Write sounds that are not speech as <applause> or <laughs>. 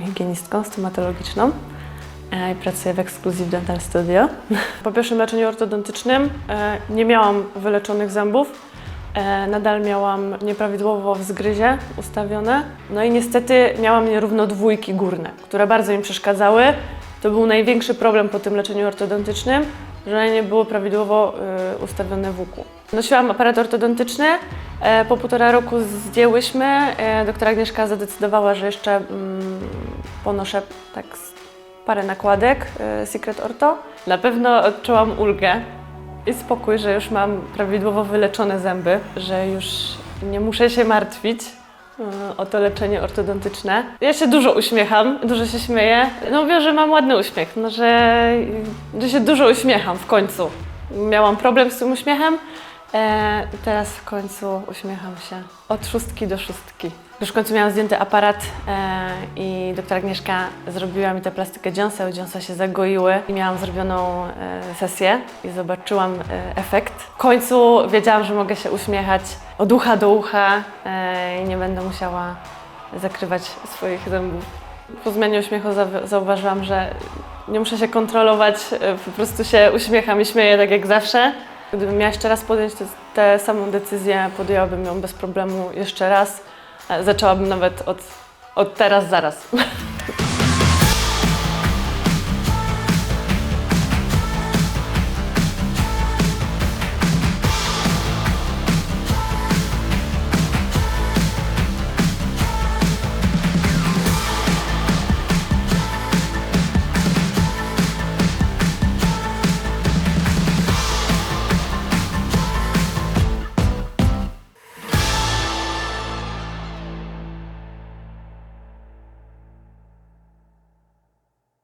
higienistką stomatologiczną e, i pracuję w Exclusive Dental Studio. <laughs> Po pierwszym leczeniu ortodontycznym e, nie miałam wyleczonych zębów. E, Nadal miałam nieprawidłowo w zgryzie ustawione. No i niestety miałam nierówno dwójki górne, które bardzo mi przeszkadzały. To był największy problem po tym leczeniu ortodontycznym, że nie było prawidłowo ustawione włóku. Nosiłam aparat ortodontyczny, po półtora roku zdjęłyśmy. Doktora Agnieszka zadecydowała, że jeszcze mm, ponoszę tak parę nakładek e, Secret Orto. Na pewno odczułam ulgę i spokój, że już mam prawidłowo wyleczone zęby, że już nie muszę się martwić e, o to leczenie ortodontyczne. Ja się dużo uśmiecham, dużo się śmieję. No mówię, że mam ładny uśmiech, no, że, że się dużo uśmiecham w końcu. Miałam problem z tym uśmiechem, e, teraz w końcu uśmiecham się od szóstki do szóstki. Już w końcu miałam zdjęty aparat e, i doktor Agnieszka zrobiła mi tę plastykę dziąseł, dziąsa się zagoiły i miałam zrobioną e, sesję i zobaczyłam e, efekt. W końcu wiedziałam, że mogę się uśmiechać od ucha do ucha e, i nie będę musiała zakrywać swoich zębów. Po zmianie uśmiechu za- zauważyłam, że nie muszę się kontrolować, e, po prostu się uśmiecham i śmieję tak jak zawsze. Gdybym miała jeszcze raz podjąć tę- tę samą decyzję, podjęłabym ją bez problemu jeszcze raz. E, Zaczęłabym nawet od, od teraz, zaraz. <laughs>